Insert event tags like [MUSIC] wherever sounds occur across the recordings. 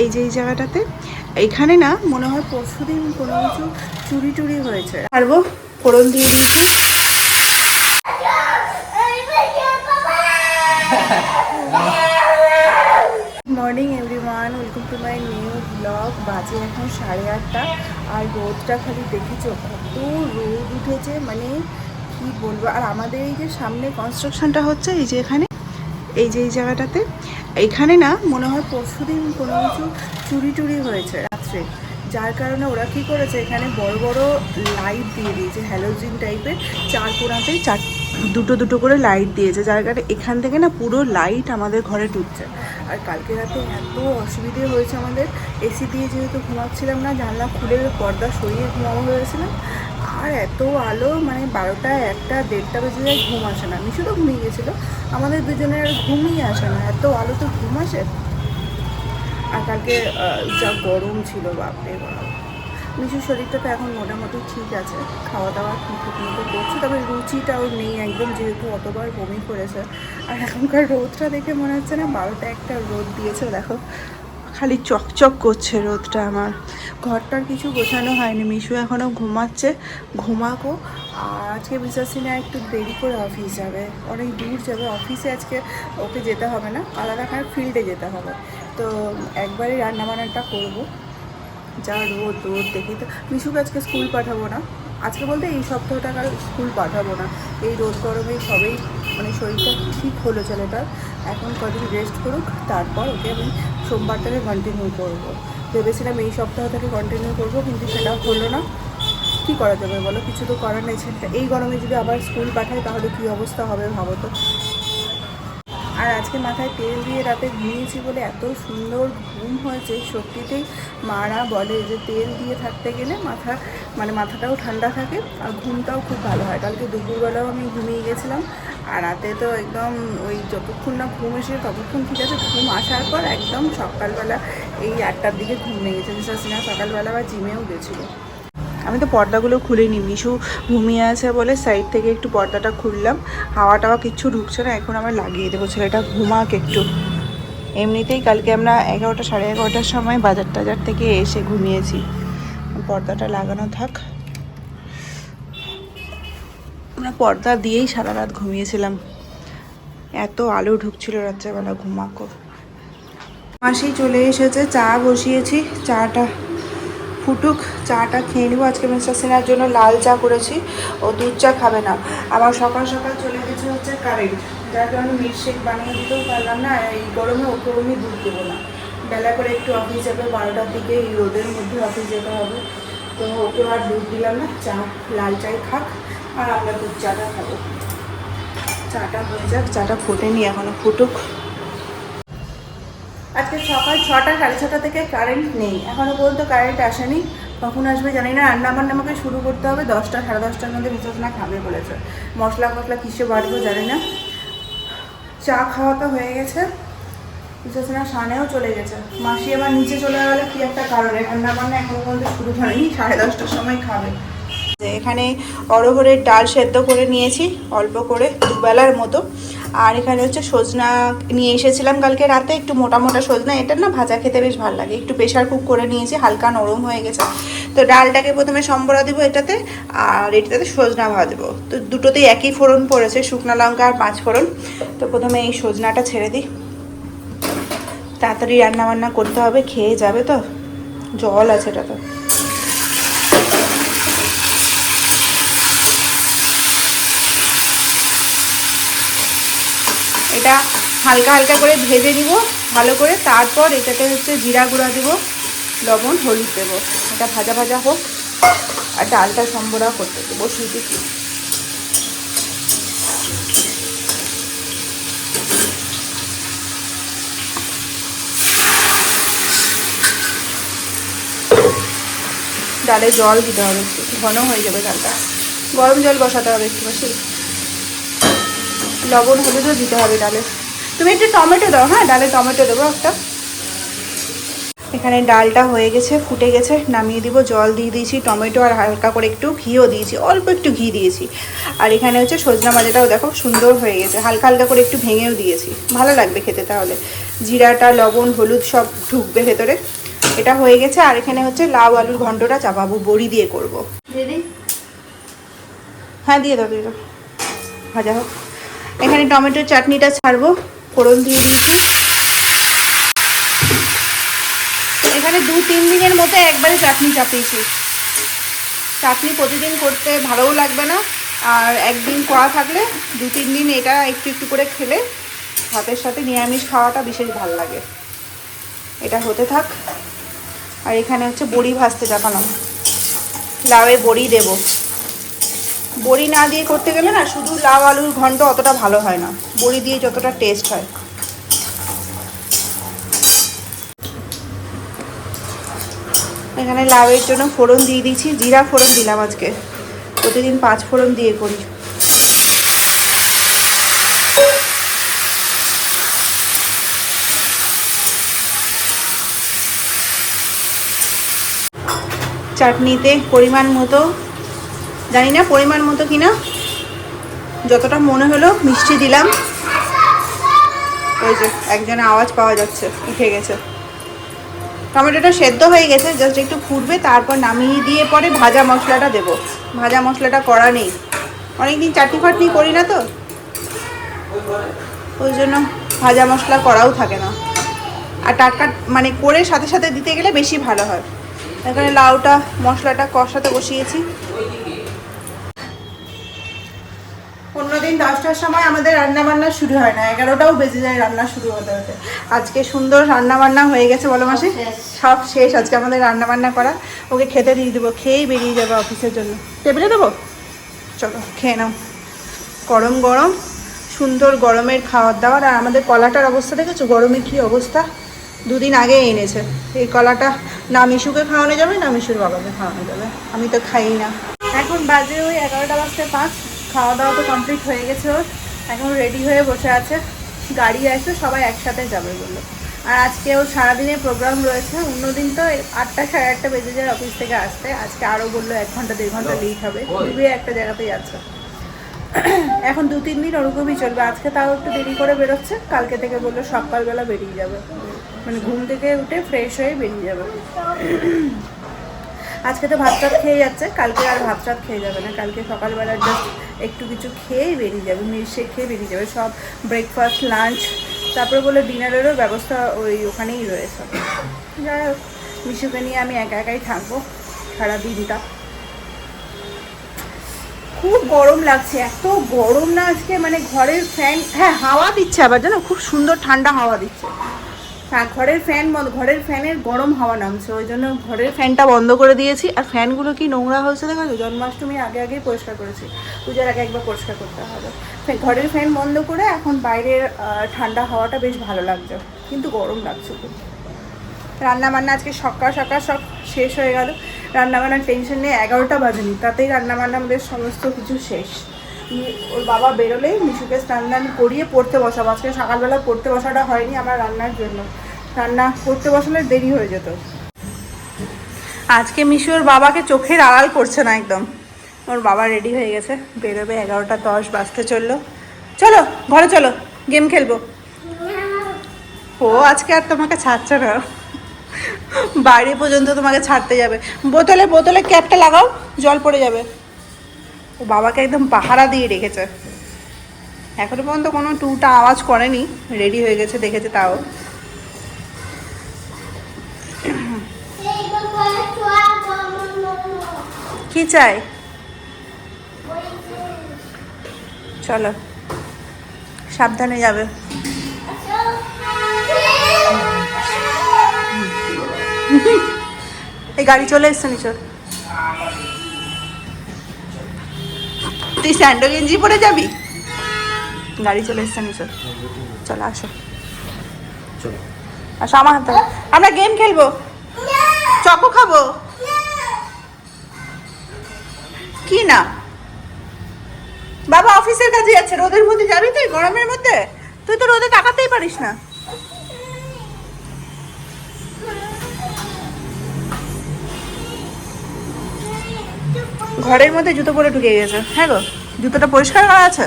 এই যে এই জায়গাটাতে, এখানে না মনে হয় পরশুদিন কোনো কিছু চুরি টুরি হয়েছে। পারব ফোড়ন দিয়ে দিয়েছি। Morning everyone welcome to my new blog বাজে এখন সাড়ে আটটা। আর রোদটা খালি দেখেছ? কত রোদ উঠেছে মানে কি বলব? আর আমাদের এই যে সামনে কনস্ট্রাকশনটা হচ্ছে, এই যে এখানে, এই যে এই জায়গাটাতে। এখানে না মনে হয় পরশুদিন কোনো কিছু চুরি টুরি হয়েছে রাত্রে। যার কারণে ওরা কী করেছে, এখানে বড় বড় লাইট দিয়ে দিয়েছে হ্যালোজিন টাইপের চার কোণাতেই চার, দুটো দুটো করে লাইট দিয়েছে, যার কারণে এখান থেকে না পুরো লাইট আমাদের ঘরে ঢুকছে। আর কালকে রাতে এত অসুবিধে হয়েছে আমাদের এসি দিয়ে যেহেতু ঘুমাচ্ছিলাম না, জানলা খুলে পর্দা সরিয়ে ঘুমাবো হয়েছিলাম আর এত আলো মানে বারোটা একটা, দেড়টা বেজে যায়, ঘুম আসে না। মিশু তো ঘুমিয়ে গেছিল। আমাদের দুজনের আর ঘুমই আসে না। এত আলো তো ঘুম আসে। আর কালকে যা গরম ছিল, বাপরে বাপ। মিশুর শরীরটা তো এখন মোটামুটি ঠিক আছে। খাওয়া দাওয়া ঠিক মতো করছে, তবে রুচিটা ওর নেই একদম, যেহেতু অতবার বমি করেছে। আর এখনকার রোদটা দেখে মনে হচ্ছে না, বারোটা একটা রোদ দিয়েছে। দেখো খালি চকচক করছে রোদটা আমার। ঘরটার কিছু গোছানো হয়নি, মিশু এখনও ঘুমাচ্ছে। ঘুমাকো আর আজকে বিশ্বাসী না একটু দেরি করে অফিস যাবে। অনেক দূর যাবে। অফিসে আজকে ওকে যেতে হবে না, আলাদা কার ফিল্ডে যেতে হবে। তো একবারই রান্নাবান্নাটা করব। যা রোদ রোদ দেখি তো। মিশুকে আজকে স্কুল পাঠাবো না। আজকে বলতে এই সপ্তাহটা কাল স্কুল পাঠাবো না। এই রোদ গরমে সবেই মানে শরীরটা ঠিক হলো ছেলেটার এখন কদিন রেস্ট করুক, তারপর ওকে আমি সোমবারটাকে কন্টিনিউ করব। ভেবেছিলাম এই সপ্তাহ থেকে কন্টিনিউ করব, কিন্তু সেটা হলো না। কী করা যাবে বলো? কিছু তো করার নেই ছেলেটা। এই গরমে যদি আবার স্কুল পাঠাই তাহলে কী অবস্থা হবে ভাবো তো? আর আজকে মাথায় তেল দিয়ে রাতে ঘুমিয়েছি বলে এত সুন্দর ঘুম হয়েছে সত্যিতেই মারা বলে যে তেল দিয়ে থাকতে গেলে মাথা মানে মাথাটাও ঠান্ডা থাকে, আর ঘুমটাও খুব ভালো হয়। কালকে দুপুরবেলাও আমি ঘুমিয়ে গেছিলাম আর রাতে তো একদম ওই যতক্ষণ না ঘুম এসে ততক্ষণ ঠিক আছে, ঘুম আসার পর একদম সকালবেলা এই আটটার দিকে ঘুম ভেঙেছে। বিশ্বাস না সকালবেলা আবার জিমেও গেছিল। আমি তো পর্দাগুলো খুলিনি, মিশু ঘুমিয়ে আছে বলে সাইড থেকে একটু পর্দাটা খুললাম। হাওয়া টাওয়া কিচ্ছু ঢুকছে না, এখন আমার লাগিয়ে দেবো। ছেলেটা ঘুমাক একটু। এমনিতেই কালকে আমরা এগারোটা, সাড়ে এগারোটার সময় বাজার টাজার থেকে এসে ঘুমিয়েছি। পর্দাটা লাগানো থাক। আমরা পর্দা দিয়েই সারা রাত ঘুমিয়েছিলাম। এত আলো ঢুকছিল রাত্রেবেলা ঘুমাকো। মাসি চলে এসেছে, চা বসিয়েছি, চাটা ফুটুক, চাটা খেয়ে নেব। আজকে মিস্টার সিনহার জন্য লাল চা করেছি, ও দুধ চা খাবে না। আবার সকাল সকাল চলে গেছে হচ্ছে কারেন্ট। যার কারণে মিল্কশেক বানিয়ে দিতেও পারলাম না, এই গরমে ওকে আমি দুধ দেবো না। বেলা করে একটু অফিস যাবে, বারোটার দিকে এই রোদের মধ্যে অফিস যেতে হবে। তো ওকে আর দুধ দিলাম না, চা, লাল চাই খাক। আর আমরা দুধ চাটা খাব। চাটা হয়ে যাক, চাটা ফোটেনি এখনও ফুটুক। আজকে সকাল ছটা, সাড়ে ছটা থেকে কারেন্ট নেই। এখনও পর্যন্ত কারেন্ট আসেনি। কখন আসবে জানি না। রান্না বান্না আমাকে শুরু করতে হবে দশটা, সাড়ে দশটার মধ্যে না খাবে বলেছে। মশলা মশলা কিসে বাড়বো জানি না। চা খাওয়া তো হয়ে গেছে। বিশেষ না সানেও চলে গেছে। মাসি আবার নিচে চলে গেলে কি একটা কারণে। রান্না বান্না এখনও পর্যন্ত শুরু হয়নি। সাড়ে দশটার সময় খাবে। এখানে অরহরের ডাল সেদ্ধ করে নিয়েছি, অল্প করে, দুবেলার মতো। আর এখানে হচ্ছে সজনা নিয়ে এসেছিলাম কালকে রাতে, একটু মোটা মোটা সজনা, এটা না ভাজা খেতে বেশ ভালো লাগে। একটু প্রেশার কুক করে নিয়েছি, হালকা নরম হয়ে গেছে। তো ডালটাকে প্রথমে সম্বরা দিব এটাতে, আর এটাতে সজনা ভাজবো। তো দুটোতেই একই ফোড়ন পড়েছে, শুকনো লঙ্কা আর পাঁচ ফোড়ন। তো প্রথমে এই সজনাটা ছেড়ে দিই। তাড়াতাড়ি রান্না বান্না করতে হবে, খেয়ে যাবে তো? জল আছে এটা তো এটা হালকা হালকা করে ভেজে নিব, ভালো করে। তারপর এটাতে হচ্ছে জিরা গুঁড়া দেব, লবণ, হলুদ দেবো। এটা ভাজা ভাজা হোক, আর ডালটা সম্বরা করতে দেবো সুজি ডালে জল দিতে হবে একটু, ঘন হয়ে যাবে ডালটা। গরম জল বসাতে হবে একটু বেশি লবণ হলুদও দিতে হবে ডালে। তুমি একটু টমেটো দাও হ্যাঁ? ডালে টমেটো দেবো একটা। এখানে ডালটা হয়ে গেছে ফুটে গেছে। নামিয়ে দিব জল দিয়ে দিয়েছি টমেটো আর হালকা করে একটু ঘিও দিয়েছি অল্প একটু ঘি দিয়েছি। আর এখানে হচ্ছে সজনা ভাজাটাও দেখো সুন্দর হয়ে গেছে। হালকা হালকা করে একটু ভেঙেও দিয়েছি। ভালো লাগবে খেতে তাহলে। জিরাটা লবণ হলুদ সব ঢুকবে ভেতরে। এটা হয়ে গেছে আর এখানে হচ্ছে লাউ আলুর ঘণ্টটা চাপাবো বড়ি দিয়ে করব। দিদি হ্যাঁ দিয়ে দাও দিয়ে দাও। ভাজা হোক। এখানে টমেটোর চাটনিটা ছাড়বো, ফোড়ন দিয়ে দিয়েছি। এখানে দু তিন দিনের মতো একবারে চাটনি চাপিয়েছি। চাটনি প্রতিদিন করতে ভালোও লাগবে না, আর একদিন করা থাকলে দু তিন দিন এটা একটু একটু করে খেলে ভাতের সাথে নিরামিষ খাওয়াটা বিশেষ ভালো লাগে। এটা হতে থাক। আর এখানে হচ্ছে বড়ি ভাজতে চাপালাম। লাউয়ে বড়ি দেবো। বড়ি না দিয়ে করতে গেলে না শুধু লাউ, আলুর ঘন্ট অতটা ভালো হয় না। বড়ি দিয়ে যতটা টেস্ট হয়। এখানে লাউয়ের জন্য ফোড়ন দিয়ে দিয়েছি, জিরা ফোড়ন দিলাম আজকে। প্রতিদিন পাঁচ ফোড়ন দিয়ে করি। চাটনিতে পরিমাণ মতো জানি না পরিমাণ মতো কিনা। যতটা মনে হলো মিষ্টি দিলাম। ওই যে একজনের আওয়াজ পাওয়া যাচ্ছে, উঠে গেছে। টমেটোটা সেদ্ধ হয়ে গেছে জাস্ট একটু ফুটবে, তারপর নামিয়ে দিয়ে পরে ভাজা মশলাটা দেব। ভাজা মশলাটা করা নেই। অনেকদিন চাটনি ফাটনি করি না তো। ওই জন্য ভাজা মশলা করাও থাকে না। আর টাটকা মানে করে সাথে সাথে দিতে গেলে বেশি ভালো হয়। এখানে লাউটা, মশলাটা কষাতে বসিয়েছি। অন্যদিন দশটার সময় আমাদের রান্না বান্না শুরু হয় না এগারোটাও বেজে যায় রান্না শুরু হতে হতে। আজকে সুন্দর রান্না বান্না হয়ে গেছে বলো মাসি? সব শেষ। আজকে আমাদের রান্না বান্না করা। ওকে খেতে দিয়ে দেবো খেয়েই বেরিয়ে যাবে অফিসের জন্য। টেবিলে দেবো? চলো খেয়ে নাও। গরম গরম সুন্দর গরমের খাওয়ার দাওয়ার। আর আমাদের কলাটার অবস্থা দেখেছ? গরমে কী অবস্থা? দুদিন আগে এনেছে। এই কলাটা না মিশুকে খাওয়ানো যাবে না মিশুর বাবাকে খাওয়ানো যাবে। আমি তো খাই না। এখন বাজে ওই এগারোটা বাজতে পাঁচ। খাওয়া দাওয়া তো কমপ্লিট হয়ে গেছে ওর। এখন রেডি হয়ে বসে আছে। গাড়ি আসবে সবাই একসাথে যাবে বলল। আর আজকে ওর সারাদিনের প্রোগ্রাম রয়েছে। অন্যদিন তো আটটা সাড়ে আটটা বেজে যায় অফিস থেকে আসতে। আজকে আরও বলল এক ঘণ্টা দেড় ঘণ্টা লেট হবে। দুবে একটা জায়গাতেই যাচ্ছে [CLEARS THROAT] এখন দু তিন দিন ওরকমই চলবে। আজকে তাও একটু দেরি করে বেরোচ্ছে। কালকে থেকে বলল সকালবেলা বেরিয়ে যাবে। মানে ঘুম থেকে উঠে ফ্রেশ হয়ে বেরিয়ে যাবে। [CLEARS THROAT] আজকে তো ভাত টাত খেয়ে যাচ্ছে, কালকে আর ভাত টাত খেয়ে যাবে না। কালকে সকালবেলা জাস্ট একটু কিছু খেয়েই বেরিয়ে যাবে মিশে খেয়ে বেরিয়ে যাবে, সব ব্রেকফাস্ট লাঞ্চ তারপরে বলে ডিনারেরও ব্যবস্থা ওই ওখানেই রয়েছে। যাই হোক, মিশুকে নিয়ে আমি একা একাই থাকব সারা দিনটা খুব গরম লাগছে, এত গরম না আজকে মানে ঘরের ফ্যান হ্যাঁ হাওয়া দিচ্ছে আবার, জানো, খুব সুন্দর ঠান্ডা হাওয়া দিচ্ছে। ঘরের ফ্যান বন্ধ ঘরের ফ্যানের গরম হাওয়া নামছে ওই জন্য ঘরের ফ্যানটা বন্ধ করে দিয়েছি। আর ফ্যানগুলো কি নোংরা হয়েছে দেখা যায় জন্মাষ্টমীর আগে আগেই পরিষ্কার করেছি। পূজার আগে একবার পরিষ্কার করতে হবে। ঘরের ফ্যান বন্ধ করে এখন বাইরের ঠান্ডা হাওয়াটা বেশ ভালো লাগছে। কিন্তু গরম লাগছে খুব। রান্না বান্না আজকে সকাল সকাল সব শেষ হয়ে গেল। রান্না বান্নার টেনশন নিয়ে এগারোটা বাজেনি। তাতেই রান্না বান্না আমাদের সমস্ত কিছু শেষ। ওর বাবা বেরোলেই মিশুকে স্নান দান করিয়ে পড়তে বসাবো। আজকে সকালবেলা পড়তে বসাটা হয়নি আমার রান্নার জন্য। রান্না করতে বসালে দেরি হয়ে যেত। আজকে মিশু ওর বাবাকে চোখের আড়াল করছে না একদম। ওর বাবা রেডি হয়ে গেছে। বেরোবে এগারোটা দশ, বাজতে চলল। চলো, ঘরে চলো গেম খেলব। ও আজকে আর তোমাকে ছাড়ছে না। বাইরে পর্যন্ত তোমাকে ছাড়তে যাবে। বোতলে বোতলে ক্যাপটা লাগাও, জল পড়ে যাবে। ও বাবাকে একদম পাহারা দিয়ে রেখেছে। এখনও পর্যন্ত কোনো টুটা আওয়াজ করেনি রেডি হয়ে গেছে দেখেছে তাও। কি চাই? চলো, সাবধানে যাবে। এই গাড়ি চলে এসছে নিচর তুই স্যান্ডো গেঞ্জি পরে যাবি? গাড়ি চলে এসছে নিচর চলো আসো। চলো। আসো আমার হাতে আমরা গেম খেলব। চকো খাব। কি না? বাবা অফিসের কাজে যাচ্ছে। রোদের মধ্যে যাবি তুই? গরমের মধ্যে? তুই তো রোদে তাকাতেই পারিস না। ঘরের মধ্যে জুতো পরে ঢুকে গেছে। হ্যাঁ গো, জুতোটা পরিষ্কার করা আছে?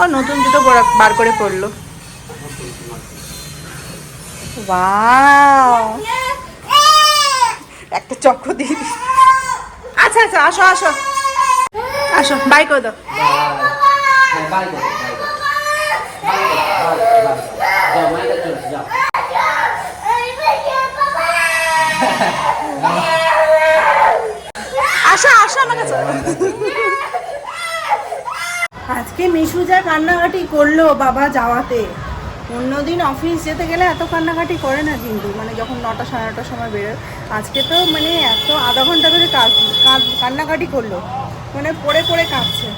ও, নতুন জুতো বার করে পড়ল একটা চক্র দিই। আচ্ছা আচ্ছা আসো আসো। আসো, বাই করে দাও। হ্যাঁ বাই করো যাও মায়ের কাছে চলে যাও আসো আসো আমার কাছে আজকে মিশু যা কান্নাকাটি করল বাবা যাওয়াতে, অন্যদিন অফিস যেতে গেলে এত কান্নাকাটি করে না কিন্তু মানে যখন নটা সাড়ে নটার সময় বেরোয়, আজকে তো মানে এত আধা ঘণ্টা ধরে কান্নাকাটি করল মানে পড়ে পড়ে কাঁদছে।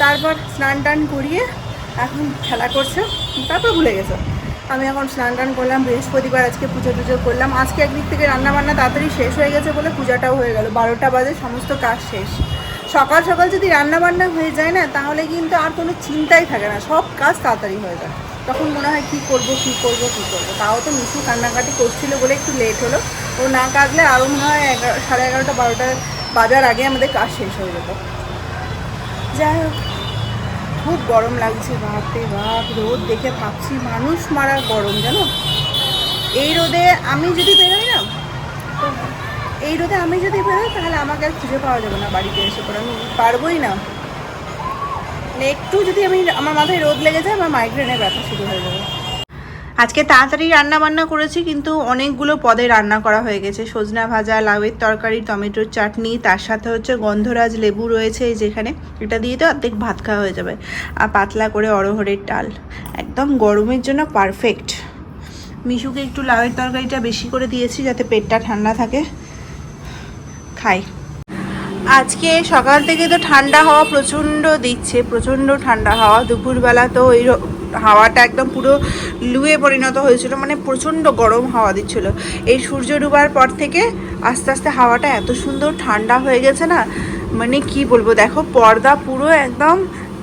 তারপর স্নান টান করিয়ে এখন খেলা করছে, তারপর ভুলে গেছে। আমি এখন স্নান টান করলাম, বৃহস্পতিবার আজকে পুজো টুজো করলাম। আজকে একদিক থেকে রান্নাবান্না তাড়াতাড়ি শেষ হয়ে গেছে বলে পূজাটাও হয়ে গেল। বারোটা বাজে, সমস্ত কাজ শেষ। সকাল সকাল যদি রান্নাবান্না হয়ে যায় না, তাহলে কিন্তু আর কোনো চিন্তাই থাকে না। সব কাজ তাড়াতাড়ি হয়ে যায়। তখন মনে হয় কী করব কী করব কী করব? তাও তো মিশু কান্নাকাটি করছিল বলে একটু লেট হলো। ও না কাঁদলে আরও মনে হয় এগারো, সাড়ে এগারোটা, বারোটা বাজার আগে আমাদের কাজ শেষ হয়ে যেত। যাই হোক। খুব গরম লাগছে বাপরে বাপ রোদ দেখে ভাবছি মানুষ মারা গরম, জানো? এই রোদে আমি যদি বেরোই না, এই রোদে আমি যদি বেরোই, তাহলে আমাকে আর খুঁজে পাওয়া যাবে না বাড়িতে এসে পরে আমি পারবোই না। মানে একটু যদি আমি, আমার মাথায় রোদ লেগে যায়, আমার মাইগ্রেনের ব্যথা শুরু হয়ে যাবে। আজকে তাড়াতাড়ি রান্না বান্না করেছি, কিন্তু অনেকগুলো পদে রান্না করা হয়ে গেছে। সজনা ভাজা, লাউয়ের তরকারি, টমেটোর চাটনি, তার সাথে হচ্ছে গন্ধরাজ লেবু রয়েছে যেখানে। এটা দিয়ে তো অর্ধেক ভাত খাওয়া হয়ে যাবে। আর পাতলা করে অরহরের ডাল। একদম গরমের জন্য পারফেক্ট মিশুকে একটু লাউয়ের তরকারিটা বেশি করে দিয়েছি যাতে পেটটা ঠান্ডা থাকে। খাই। আজকে সকাল থেকে তো ঠান্ডা হাওয়া প্রচণ্ড দিচ্ছে, প্রচণ্ড ঠান্ডা হাওয়া। দুপুরবেলা তো ওই হাওয়াটা একদম পুরো লুয়ে পরিণত হয়েছিল মানে প্রচণ্ড গরম হাওয়া দিচ্ছিল। এই সূর্য ডুবার পর থেকে আস্তে আস্তে হাওয়াটা এত সুন্দর ঠান্ডা হয়ে গেছে না মানে কি বলব, দেখো পর্দা পুরো একদম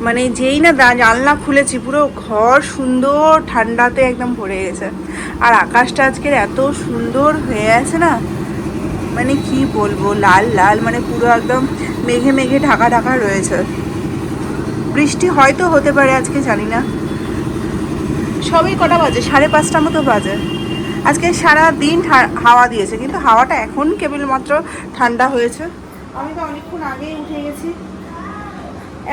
মানে যেই না জানলা খুলেছি, পুরো ঘর সুন্দর ঠান্ডাতে একদম ভরে গেছে। আর আকাশটা আজকের এত সুন্দর হয়ে আছে না মানে কি বলব, লাল লাল মানে পুরো একদম মেঘে মেঘে ঢাকা ঢাকা রয়েছে। বৃষ্টি হয়তো হতে পারে আজকে, জানি না। সবই কটা বাজে? সাড়ে পাঁচটা মতো বাজে। আজকে সারা দিন হাওয়া দিয়েছে, কিন্তু হাওয়াটা এখন কেবলমাত্র ঠান্ডা হয়েছে। আমি তো অনেকক্ষণ আগেই উঠে গেছি।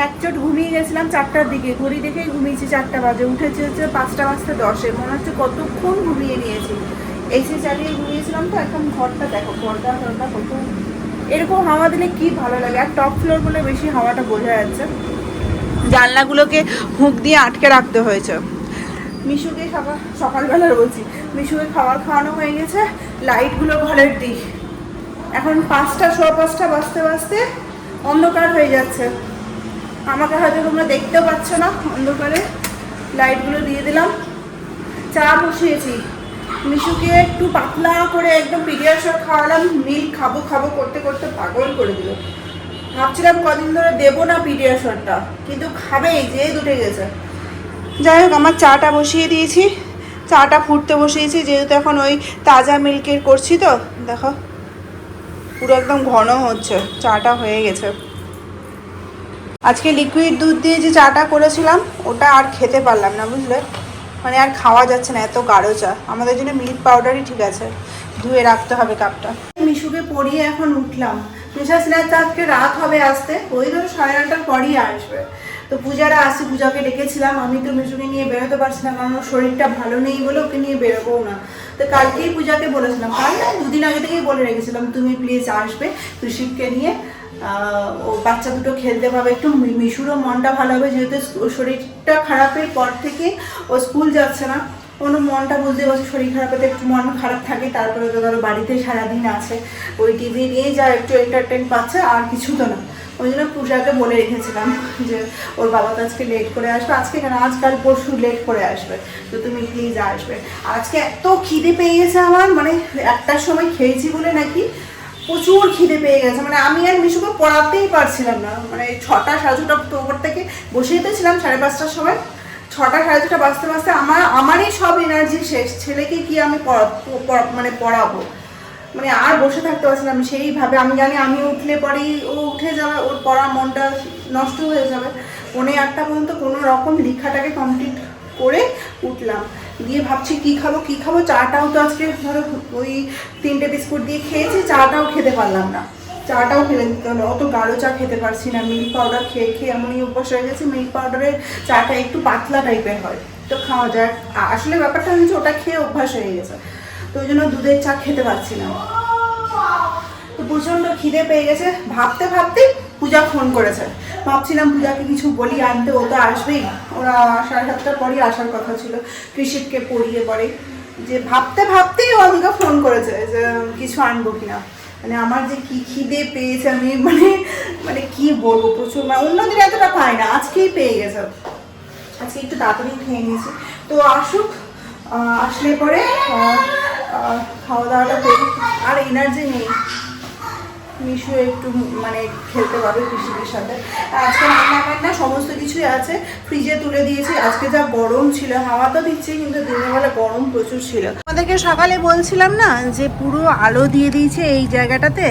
একচোট ঘুমিয়ে গেছিলাম চারটার দিকে। ঘড়ি দেখেই ঘুমিয়েছি চারটা বাজে। উঠেছি হচ্ছে পাঁচটা বাজতে দশে। মনে হচ্ছে কতক্ষণ ঘুমিয়ে নিয়েছি এসি চালিয়ে ঘুমিয়েছিলাম তো, এখন ঘরটা দেখো, ঘরটা ঘরটা কত এরকম হাওয়া দিলে কি ভালো লাগে? আর টপ ফ্লোর বলে বেশি হাওয়াটা বোঝা যাচ্ছে। জানলাগুলোকে হুক দিয়ে আটকে রাখতে হয়েছে। মিশুকে সকাল সকালবেলা বলছি, মিশুকে খাবার খাওয়ানো হয়ে গেছে, লাইটগুলো ঘরের দিক। এখন পাঁচটা, সোয়া পাঁচটা বাজতে বাজতে অন্ধকার হয়ে যাচ্ছে। আমাকে হয়তো তোমরা দেখতেও পাচ্ছ না অন্ধকারে। লাইটগুলো দিয়ে দিলাম। চা বসিয়েছি। মিশুকে একটু পাতলা করে একদম পিডিয়াশর খাওয়ালাম, মিল্ক খাব খাব, করতে করতে পাগল করে দিল। ভাবছিলাম কদিন ধরে দেবো না পিডিয়াশরটা কিন্তু খাবেই, যে দুটে গেছে। যাই হোক, আমার চাটা বসিয়ে দিয়েছি। চাটা ফুটতে বসিয়েছি, যেহেতু এখন ওই তাজা মিল্কের করছি তো, দেখো। পুরো একদম ঘন হচ্ছে, চাটা হয়ে গেছে। আজকে লিকুইড দুধ দিয়ে যে চাটা করেছিলাম, ওটা আর খেতে পারলাম না, বুঝলে? মানে আর খাওয়া যাচ্ছে না, এত গাঢ় চা। আমাদের জন্য মিল্ক পাউডারই ঠিক আছে। ধুয়ে রাখতে হবে কাপটা মিশুকে পরিয়ে এখন উঠলাম। মিশা সিনহার তো আজকে রাত হবে আসতে, ওই ধরো সাড়ে নটার পরই আসবে। তো পূজারা আসি, পূজাকে ডেকেছিলাম। আমি তো মিশুকে নিয়ে বেরোতে পারছি না, কারণ শরীরটা ভালো নেই বলে ওকে নিয়ে বেরোবও না। তো কালকেই পূজাকে বলেছিলাম, কাল না, দুদিন আগে থেকেই বলে রেখেছিলাম, তুমি প্লিজ আসবে ঋষিককে নিয়ে ও বাচ্চা দুটো খেলতে পাবে। একটু মিশুরও মনটা ভালো হবে, যেহেতু শরীরটা খারাপের পর থেকে ও স্কুল যাচ্ছে না। ওর মনটা বুঝতে পারছি শরীর খারাপেতে একটু মন খারাপ থাকে, তারপরে তো ধরো বাড়িতে সারাদিন আছে। ওই টিভি নিয়েই যা একটু এন্টারটেন পাচ্ছে, আর কিছু তো না। ওই জন্য পূজাকে বলে রেখেছিলাম যে, ওর বাবা তো আজকে লেট করে আসবে। আজকে কেন? আজকাল পরশু লেট করে আসবে। তো তুমি প্লিজ আসবে। আজকে এত খিদে পেয়ে গেছে আমার মানে একটার সময় খেয়েছি বলে নাকি প্রচুর খিদে পেয়ে গেছে। মানে আমি আর মিশুকে পড়াতেই পারছিলাম না। মানে ছটা, সাড়ে ছটা ওপর থেকে বসেই তো ছিলাম, সাড়ে পাঁচটার সময়। ছটা সাড়ে ছটা বাজতে বাজতে আমার, আমারই সব এনার্জি শেষ। ছেলেকে কি আমি মানে পড়াবো? মানে আর বসে থাকতে পারছিলাম। সেইভাবে। আমি জানি আমি উঠলে পরেই ও উঠে যাবে, ওর পড়া মনটা নষ্ট হয়ে যাবে। পৌনে আটটা পর্যন্ত কোনো রকম লেখাটাকে কমপ্লিট করে উঠলাম। দিয়ে ভাবছি কি খাব কি খাব? চাটাও তো আজকে ধরো ওই তিনটে বিস্কুট দিয়ে খেয়েছি, চাটাও খেতে পারলাম না। চাটাও ফেলে দিতে হলো অত গাঢ় চা খেতে পারছি না। মিল্ক পাউডার খেয়ে খেয়ে এমনই অভ্যাস হয়ে গেছে, মিল্ক পাউডারের চাটা একটু পাতলা টাইপের হয়। তো খাওয়া যায়। আসলে ব্যাপারটা হচ্ছে ওটা খেয়ে অভ্যাস হয়ে গেছে। তো ওই জন্য দুধের চা খেতে পারছি না। তো প্রচণ্ড খিদে পেয়ে গেছে। ভাবতে ভাবতেই পূজা ফোন করেছে। ভাবছিলাম পূজাকে কিছু বলি, আনতে। ও তো আসবেই। ওরা সাড়ে সাতটার পরই আসার কথা ছিল। কৃষিককে পড়িয়ে পরে যে ভাবতে ভাবতেই ও আমাকে ফোন করেছে যে, কিছু আনব কিনা। মানে আমার যে কি খিদে পেয়েছে আমি মানে মানে কি বলব, প্রচুর মানে অন্যদিন এতটা পাই না, আজকেই পেয়ে গেছে। আজকে একটু তাড়াতাড়ি খেয়ে নিয়েছি। তো আসুক আসলে পরে খাওয়া দাওয়াটা আর এনার্জি নেই। মিশু একটু মানে খেলতে পারবে কৃষিদের সাথে। আজকে রান্না বান্না সমস্ত কিছুই আছে। ফ্রিজে তুলে দিয়েছি। আজকে যা গরম ছিল, হাওয়া তো দিচ্ছে কিন্তু দিনের বেলা গরম প্রচুর ছিল। আমাদেরকে সকালে বলছিলাম না যে পুরো আলো দিয়ে দিয়েছে এই জায়গাটাতে?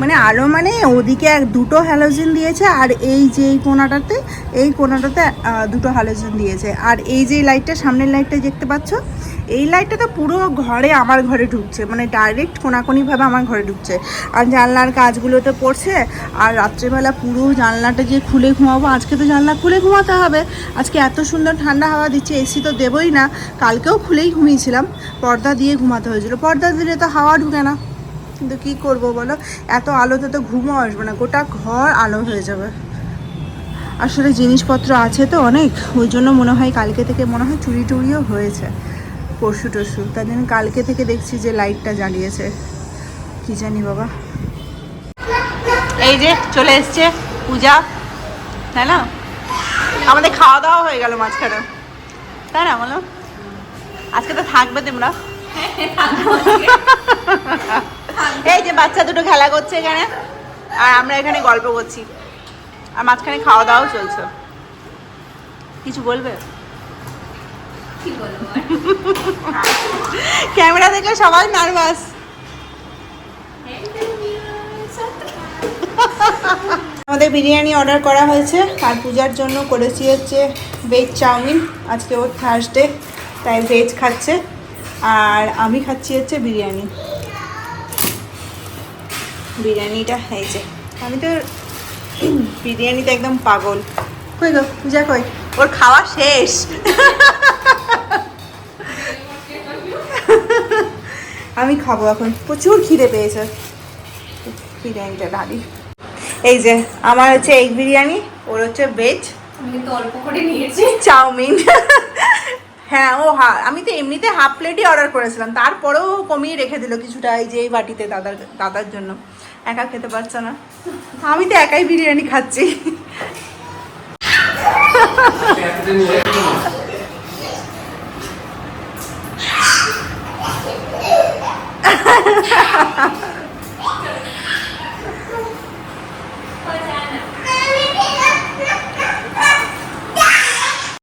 মানে আলো মানে ওদিকে এক দুটো হ্যালোজেন দিয়েছে, আর এই যে এই কোনাটাতে এই কোনাটাতে দুটো হ্যালোজেন দিয়েছে। আর এই যে লাইটটা সামনের লাইটটা দেখতে পাচ্ছ এই লাইটটা তো পুরো ঘরে আমার ঘরে ঢুকছে মানে ডাইরেক্ট কোনাকুনিভাবে আমার ঘরে ঢুকছে। আর জানলার কাজগুলোতে পড়ছে, আর রাত্রেবেলা পুরো জানলাটা যে খুলে ঘুমাবো, আজকে তো জানলা খুলে ঘুমাতে হবে। আজকে এত সুন্দর ঠান্ডা হাওয়া দিচ্ছে এসি তো দেবই না, কালকেও খুলেই ঘুমিয়েছিলাম, পর্দা দিয়ে ঘুমাতে হয়েছিল। পর্দা দিলে তো হাওয়া ঢুকে না, কিন্তু কি করব বলো? এত আলোতে তো ঘুমও আসবে না, গোটা ঘর আলো হয়ে যাবে। আসলে জিনিসপত্র আছে তো অনেক, ওই জন্য মনে হয় কালকে থেকে মনে হয় চুরি টুরিও হয়েছে। পরশু টরশু। তার জন্য কালকে থেকে দেখছি যে লাইটটা জ্বালিয়েছে। কি জানি বাবা। এই যে চলে এসছে পূজা, তাই না? আমাদের খাওয়া দাওয়া হয়ে গেল মাঝখানে। তাই না, বলো? আজকে তো থাকবে তোমরা। এই যে বাচ্চা দুটো খেলা করছে এখানে, আর আমরা এখানে গল্প করছি। আর মাঝখানে খাওয়া দাওয়াও চলছে। কিছু বলবে? ক্যামেরা দেখে সবাই নার্ভাস আমাদের বিরিয়ানি অর্ডার করা হয়েছে, আর পূজার জন্য করেছি হচ্ছে ভেজ চাউমিন। আজকে ওর থার্সডে তাই ভেজ খাচ্ছে, আর আমি খাচ্ছি হচ্ছে বিরিয়ানি। বিরিয়ানিটা হয়েছে আমি তো [CLEARS THROAT] বিরিয়ানিতে একদম পাগল। কই গো, পূজা কই? ওর খাওয়া শেষ। [LAUGHS] আমি খাব এখন। প্রচুর খিদে পেয়েছে। বিরিয়ানিটা ঢালি এই যে আমার হচ্ছে এগ বিরিয়ানি ওর হচ্ছে ভেজ আমি কিন্তু অল্প করে নিয়েছি। চাউমিন। হ্যাঁ ও হা আমি তো এমনিতে হাফ প্লেটই অর্ডার করেছিলাম। তারপরেও কমিয়ে রেখে দিল কিছুটা এই যে এই বাটিতে দাদার দাদার জন্য। একা খেতে পারছে না। আমি তো একাই বিরিয়ানি খাচ্ছি। [LAUGHS] [LAUGHS]